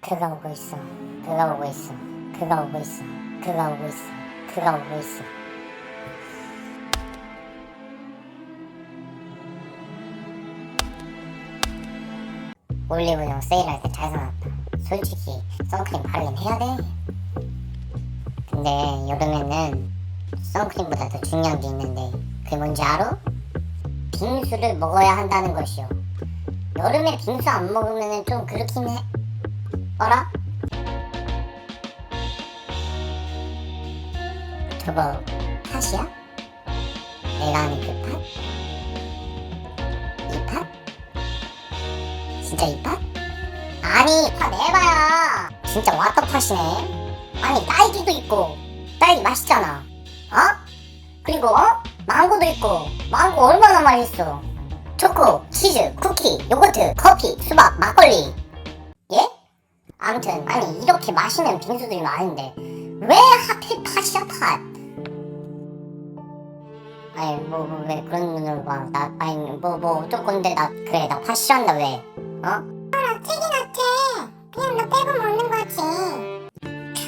그가 오고 있어. 그가 오고 있어. 그가 오고 있어. 그가 오고 있어. 그가 오고 있어. 올리브영 세일할 때 잘 사놨다. 솔직히 선크림 바르긴 해야 돼. 근데 여름에는 선크림보다 더 중요한 게 있는데 그게 뭔지 알아? 빙수를 먹어야 한다는 것이요. 여름에 빙수 안 먹으면 좀 그렇긴 해. 어라? 저거 팥이야? 내가 아는 그 팥? 이 팥? 진짜 이 팥? 아니 팥 에바야 진짜 왓더 팥이네 아니 딸기도 있고 딸기 맛있잖아 어? 그리고 어? 망고도 있고 망고 얼마나 맛있어 초코, 치즈, 쿠키, 요거트, 커피, 수박, 막걸리 예? 아무튼 아니 이렇게 맛있는 빙수들이 많은데 왜 하필 팥이야 팥? 아니 뭐 왜 그런 눈으로 봐나 아니 뭐뭐 어쩔 건데 나 그래 나 팥 싫어한다 왜? 어? 어찌긴 어째 그냥 너 빼고 먹는 거지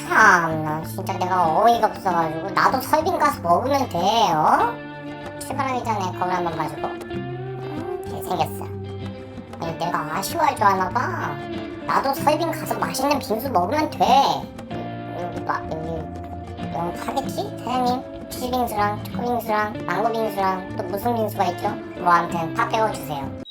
참나 진짜 내가 어이가 없어가지고 나도 설빙 가서 먹으면 돼 어? 출발하기 전에 거울 한번 봐주고 음, 잘생겼어 아니 내가 아쉬워할 줄 아나 봐 나도 설빙 가서 맛있는 빙수 먹으면 돼 여기 마, 여기 영 파겠지? 사장님 치즈빙수랑 초코빙수랑 망고빙수랑 또 무슨 빙수가 있죠? 뭐 아무튼 파 빼고 주세요